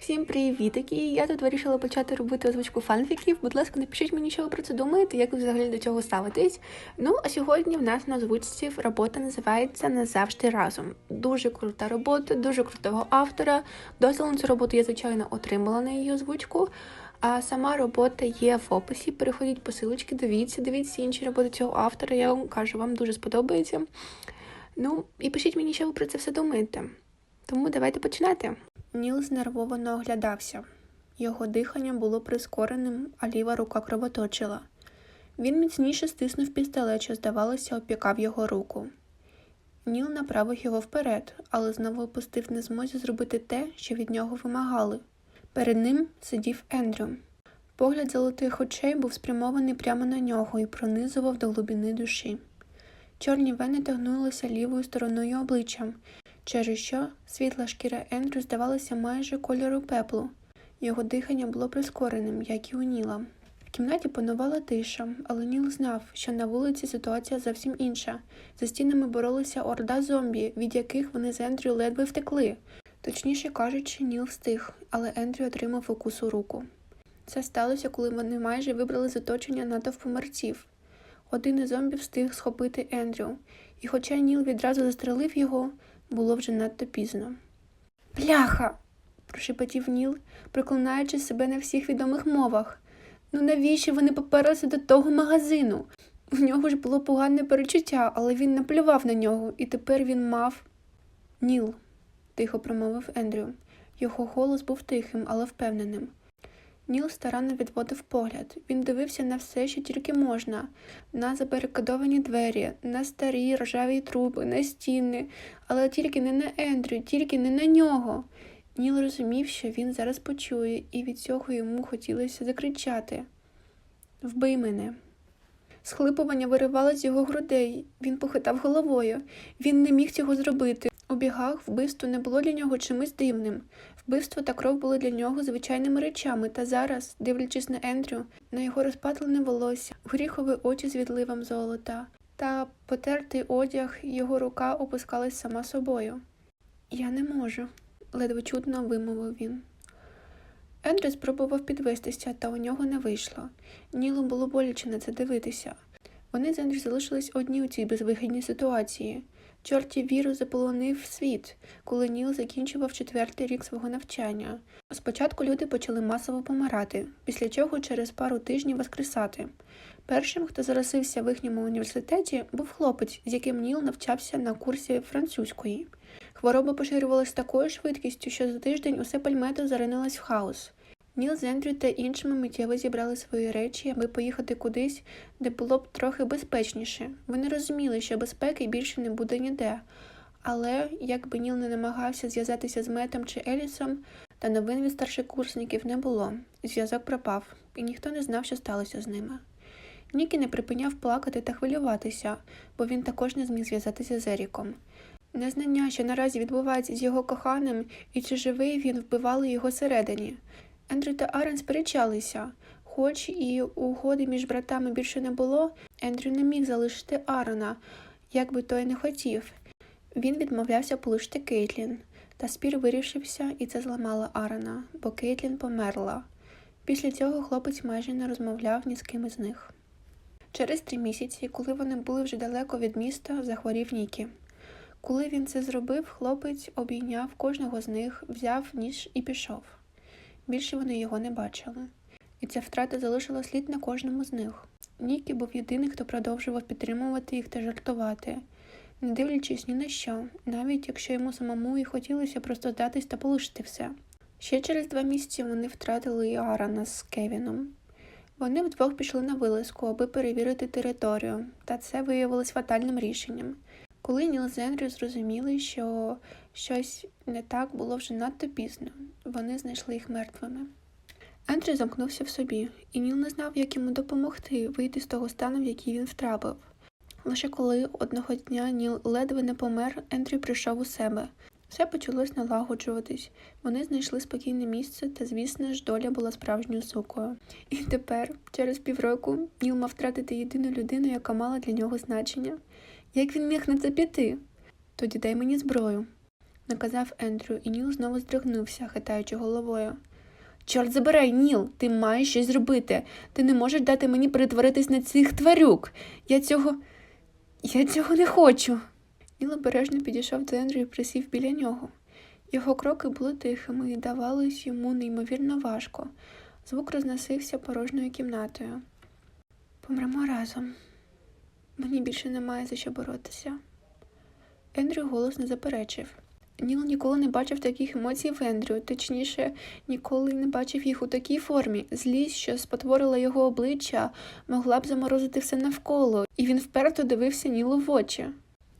Всім привітики! Я тут вирішила почати робити озвучку фанфіків. Будь ласка, напишіть мені, що ви про це думаєте, як ви взагалі до цього ставитесь. Ну, а сьогодні в нас на озвучці робота називається Назавжди разом. Дуже крута робота, дуже крутого автора. Дозвіл на цю роботу я, звичайно, отримала на її озвучку. А сама робота є в описі. Переходіть по силочки, дивіться, дивіться інші роботи цього автора. Я вам кажу, вам дуже сподобається. Ну, і пишіть мені, що ви про це все думаєте. Тому давайте починати. Ніл знервовано оглядався. Його дихання було прискореним, а ліва рука кровоточила. Він міцніше стиснув пістолет, здавалося, опікав його руку. Ніл направив його вперед, але знову опустив не змозі зробити те, що від нього вимагали. Перед ним сидів Ендрю. Погляд золотих очей був спрямований прямо на нього і пронизував до глибини душі. Чорні вени тягнулися лівою стороною обличчям, через що світла шкіра Ендрю здавалася майже кольору пеплу. Його дихання було прискореним, як і у Ніла. В кімнаті панувала тиша, але Ніл знав, що на вулиці ситуація зовсім інша. За стінами боролися орда зомбі, від яких вони з Ендрю ледве втекли. Точніше кажучи, Ніл встиг, але Ендрю отримав укус у руку. Це сталося, коли вони майже вибрали з оточення натовпу мерців. Один із зомбів встиг схопити Ендрю, і хоча Ніл відразу застрелив його, було вже надто пізно. Бляха. прошепотів Ніл, проклинаючи себе на всіх відомих мовах. Ну навіщо вони поперлися до того магазину? У нього ж було погане перечуття, але він наплював на нього, і тепер він мав. Ніл, тихо промовив Ендрю. Його голос був тихим, але впевненим. Ніл старанно відводив погляд. Він дивився на все, що тільки можна, на забарикадовані двері, на старі ржаві труби, на стіни, але тільки не на Ендрю, тільки не на нього. Ніл розумів, що він зараз почує, і від цього йому хотілося закричати Вбий мене. Схлипування виривало з його грудей. Він похитав головою. Він не міг цього зробити. У бігах вбивство не було для нього чимось дивним. Вбивство та кров були для нього звичайними речами, та зараз, дивлячись на Ендрю, на його розпатлене волосся, горіхові очі з відливом золота та потертий одяг, його рука опускалась сама собою. Я не можу, ледве чутно вимовив він. Ендрю спробував підвестися, та у нього не вийшло. Нілу було боляче на це дивитися. Вони з Ендрю залишились одні у цій безвихідній ситуації. Чортів вірус заполонив світ, коли Ніл закінчував четвертий рік свого навчання. Спочатку люди почали масово помирати, після чого через пару тижнів воскресати. Першим, хто заразився в їхньому університеті, був хлопець, з яким Ніл навчався на курсі французької. Хвороба поширювалась такою швидкістю, що за тиждень усе пальмето заринилось в хаос. Ніл з Ендрю та іншими миттєво зібрали свої речі, аби поїхати кудись, де було б трохи безпечніше. Вони розуміли, що безпеки більше не буде ніде. Але, як би Ніл не намагався зв'язатися з Метом чи Елісом, та новин від старшокурсників не було. Зв'язок пропав, і ніхто не знав, що сталося з ними. Нікі не припиняв плакати та хвилюватися, бо він також не зміг зв'язатися з Еріком. Незнання, що наразі відбувається з його коханим, і чи живий він вбивали його всередині. Ендрю та Арен сперечалися. Хоч і угоди між братами більше не було, Ендрю не міг залишити Арона, як би той не хотів. Він відмовлявся полишити Кейтлін, та спір вирішився, і це зламало Арона, бо Кейтлін померла. Після цього хлопець майже не розмовляв ні з ким із них. Через три місяці, коли вони були вже далеко від міста, захворів Нікі. Коли він це зробив, хлопець обійняв кожного з них, взяв ніж і пішов. Більше вони його не бачили, і ця втрата залишила слід на кожному з них. Нікі був єдиний, хто продовжував підтримувати їх та жартувати, не дивлячись ні на що, навіть якщо йому самому і хотілося просто здатись та полишити все. Ще через два місяці вони втратили і Арана з Кевіном. Вони вдвох пішли на вилазку, аби перевірити територію, та це виявилось фатальним рішенням. Коли Ніл з Ендрю зрозуміли, що щось не так було вже надто пізно, вони знайшли їх мертвими. Ендрю замкнувся в собі, і Ніл не знав, як йому допомогти вийти з того стану, в який він втрапив. Лише коли одного дня Ніл ледве не помер, Ендрю прийшов у себе. Все почалось налагоджуватись. Вони знайшли спокійне місце, та, звісно ж, доля була справжньою сукою. І тепер, через півроку, Ніл мав втратити єдину людину, яка мала для нього значення. Як він міг на це піти? Тоді дай мені зброю. наказав Ендрю, і Ніл знову здригнувся, хитаючи головою. Чорт забирай, Ніл, ти маєш щось зробити. Ти не можеш дати мені перетворитись на цих тварюк. Я цього. Я цього не хочу. Ніл обережно підійшов до Ендрю і присів біля нього. Його кроки були тихими і давались йому неймовірно важко. Звук розносився порожньою кімнатою. Помремо разом. Мені більше немає за що боротися. Ендрю голосно заперечив. Ніл ніколи не бачив таких емоцій в Ендрю, точніше, ніколи не бачив їх у такій формі. Злість, що спотворила його обличчя, могла б заморозити все навколо, і він вперто дивився Нілу в очі.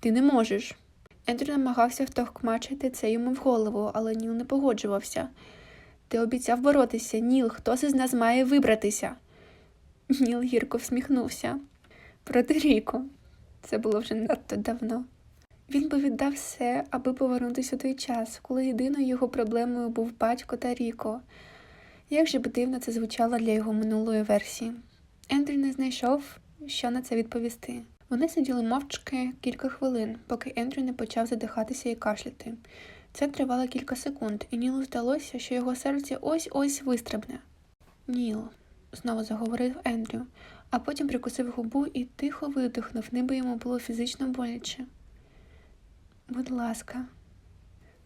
Ти не можеш. Ендрю намагався втовкмачити це йому в голову, але Ніл не погоджувався. Ти обіцяв боротися, Ніл, хтось із нас має вибратися. Ніл гірко всміхнувся. Проти Ріко. Це було вже надто давно. Він би віддав все, аби повернутися у той час, коли єдиною його проблемою був батько та Ріко. Як же б дивно це звучало для його минулої версії. Ендрю не знайшов, що на це відповісти. Вони сиділи мовчки кілька хвилин, поки Ендрю не почав задихатися і кашляти. Це тривало кілька секунд, і Нілу здалося, що його серце ось-ось вистрибне. Ніл, знову заговорив Ендрю, а потім прикусив губу і тихо видихнув, ніби йому було фізично боляче. Будь ласка.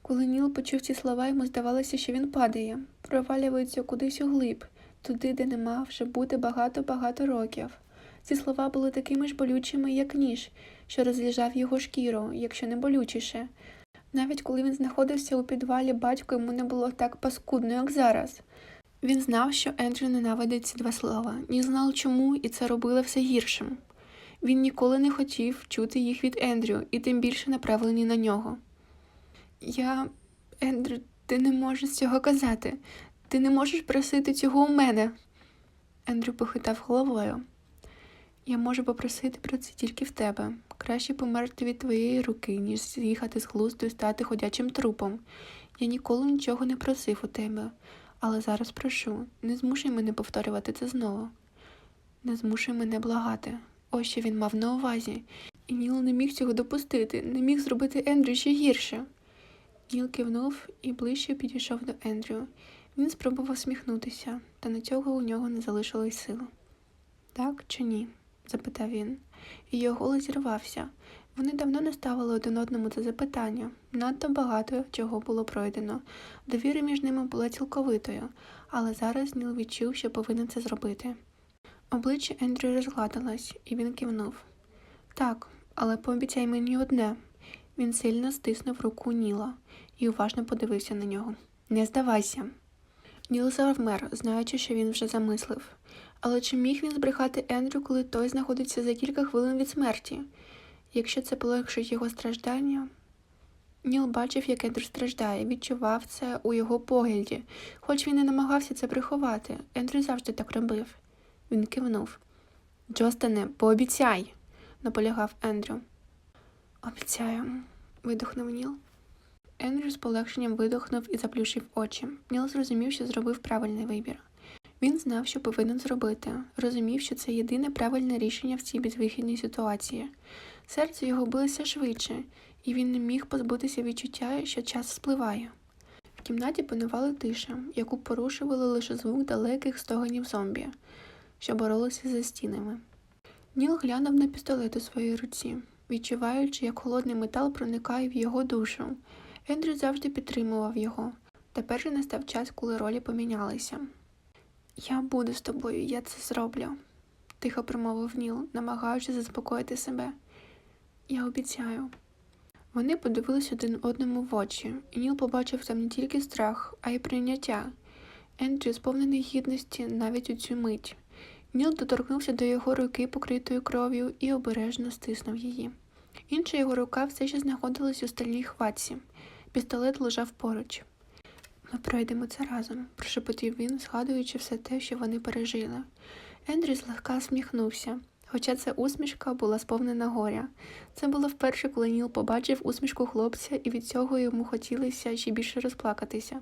Коли Ніл почув ці слова, йому здавалося, що він падає, провалюється кудись у глиб, туди, де не мав вже бути багато-багато років. Ці слова були такими ж болючими, як ніж, що розліжав його шкіру, якщо не болючіше. Навіть коли він знаходився у підвалі, батько йому не було так паскудно, як зараз. Він знав, що Ендрю ненавидить ці два слова, ні знав чому, і це робило все гіршим. Він ніколи не хотів чути їх від Ендрю, і тим більше направлені на нього. Я, Ендрю, ти не можеш цього казати. Ти не можеш просити цього у мене. Ендрю похитав головою. Я можу попросити про це тільки в тебе. Краще померти від твоєї руки, ніж з'їхати з глузду і стати ходячим трупом. Я ніколи нічого не просив у тебе, але зараз прошу, не змушуй мене повторювати це знову. Не змушуй мене благати. Ось що він мав на увазі. І Ніл не міг цього допустити, не міг зробити Ендрю ще гірше. Ніл кивнув і ближче підійшов до Ендрю. Він спробував сміхнутися, та на цього у нього не залишилось сил. Так чи ні? запитав він, і його голос зірвався. Вони давно не ставили один одному це запитання. Надто багато чого було пройдено. Довіра між ними була цілковитою, але зараз Ніл відчув, що повинен це зробити. Обличчя Ендрю розгладилось, і він кивнув. Так, але пообіцяй мені одне. Він сильно стиснув руку Ніла і уважно подивився на нього. Не здавайся. Ніл завмер, знаючи, що він вже замислив. Але чи міг він збрехати Ендрю, коли той знаходиться за кілька хвилин від смерті? Якщо це полегшить його страждання. Ніл бачив, як Ендрю страждає, відчував це у його погляді, хоч він і намагався це приховати. Ендрю завжди так робив. Він кивнув. Джостане, пообіцяй, наполягав Ендрю. Обіцяю, видохнув Ніл. Ендрю з полегшенням видохнув і заплющив очі. Ніл зрозумів, що зробив правильний вибір. Він знав, що повинен зробити, розумів, що це єдине правильне рішення в цій безвихідній ситуації. Серце його билося швидше, і він не міг позбутися відчуття, що час спливає. В кімнаті панувала тиша, яку порушували лише звук далеких стогонів зомбі, що боролися за стінами. Ніл глянув на пістолет у своїй руці, відчуваючи, як холодний метал проникає в його душу. Ендрю завжди підтримував його. Тепер же настав час, коли ролі помінялися. Я буду з тобою, я це зроблю, тихо промовив Ніл, намагаючись заспокоїти себе. Я обіцяю. Вони подивились один одному в очі, і Ніл побачив там не тільки страх, а й прийняття. Ендрю сповнений гідності навіть у цю мить. Ніл доторкнувся до його руки, покритої кров'ю, і обережно стиснув її. Інша його рука все ще знаходилась у стальній хватці. Пістолет лежав поруч. Ми пройдемо це разом, прошепотів він, згадуючи все те, що вони пережили. Ендрю злегка сміхнувся, хоча ця усмішка була сповнена горя. Це було вперше, коли Ніл побачив усмішку хлопця, і від цього йому хотілося ще більше розплакатися.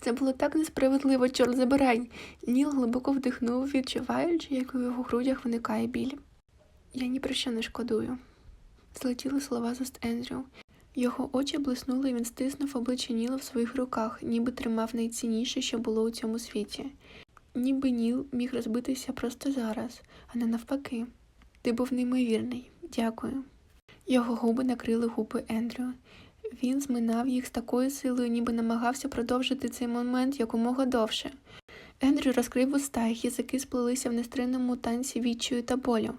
Це було так несправедливо, чорт забирай. Ніл глибоко вдихнув, відчуваючи, як у його грудях виникає біль. Я ні про що не шкодую. Злетіли слова з уст Ендрю. Його очі блиснули, і він стиснув обличчя Ніла в своїх руках, ніби тримав найцінніше, що було у цьому світі. Ніби Ніл міг розбитися просто зараз, а не навпаки. Ти був неймовірний. Дякую. Його губи накрили губи Ендрю. Він зминав їх з такою силою, ніби намагався продовжити цей момент якомога довше. Ендрю розкрив уста, їх язики сплелися в нестримному танці відчаю та болю.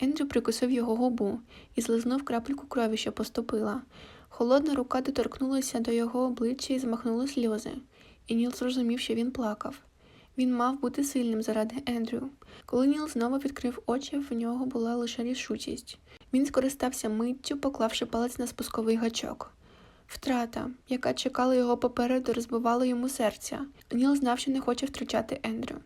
Ендрю прикусив його губу і злизнув крапельку крові, що поступила. Холодна рука доторкнулася до його обличчя і змахнула сльози, і Ніл зрозумів, що він плакав. Він мав бути сильним заради Ендрю. Коли Ніл знову відкрив очі, в нього була лише рішучість. Він скористався миттю, поклавши палець на спусковий гачок. Втрата, яка чекала його попереду, розбивала йому серця. Ніл знав, що не хоче втрачати Ендрю.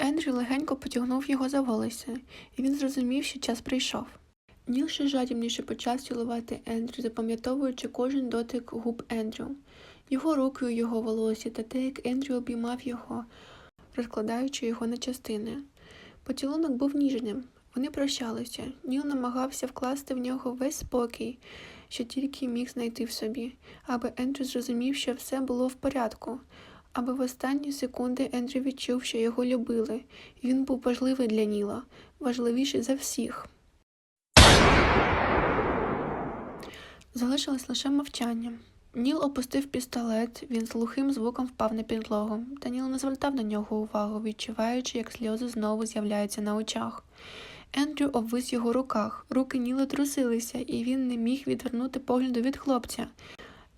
Ендрю легенько потягнув його за волосся, і він зрозумів, що час прийшов. Ніл ще жадібніше почав цілувати Ендрю, запам'ятовуючи кожен дотик губ Ендрю, його руки у його волосі та те, як Ендрю обіймав його, розкладаючи його на частини. Поцілунок був ніжним. Вони прощалися. Ніл намагався вкласти в нього весь спокій, що тільки міг знайти в собі, аби Ендрю зрозумів, що все було в порядку, аби в останні секунди Ендрю відчув, що його любили, він був важливий для Ніла, важливіший за всіх. Залишилось лише мовчання. Ніл опустив пістолет, він з глухим звуком впав на підлогу, та Ніл не звертав на нього увагу, відчуваючи, як сльози знову з'являються на очах. Ендрю обвис його руках, руки Ніла трусилися, і він не міг відвернути погляду від хлопця.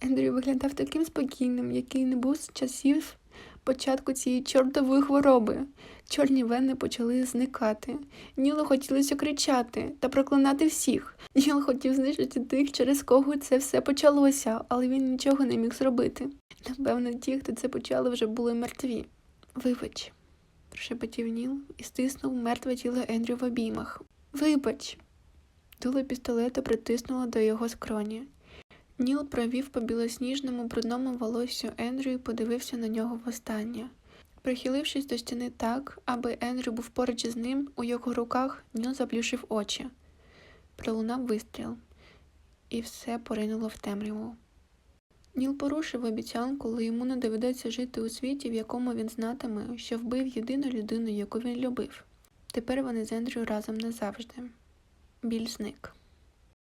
Ендрю виглядав таким спокійним, який не був з часів початку цієї чортової хвороби. Чорні вени почали зникати. Нілу хотілося кричати та проклинати всіх. Ніл хотів знищити тих, через кого це все почалося, але він нічого не міг зробити. Напевно, ті, хто це почали, вже були мертві. Вибач, прошепотів Ніл і стиснув мертве тіло Ендрю в обіймах. Вибач. Дуло пістолета притиснуло до його скроні. Ніл провів по білосніжному брудному волоссю Ендрю і подивився на нього востаннє. Прихилившись до стіни так, аби Ендрю був поруч із ним, у його руках Ніл заплющив очі. Пролунав вистріл, і все поринуло в темряву. Ніл порушив обіцянку, коли йому не доведеться жити у світі, в якому він знатиме, що вбив єдину людину, яку він любив. Тепер вони з Ендрю разом назавжди. Біль зник.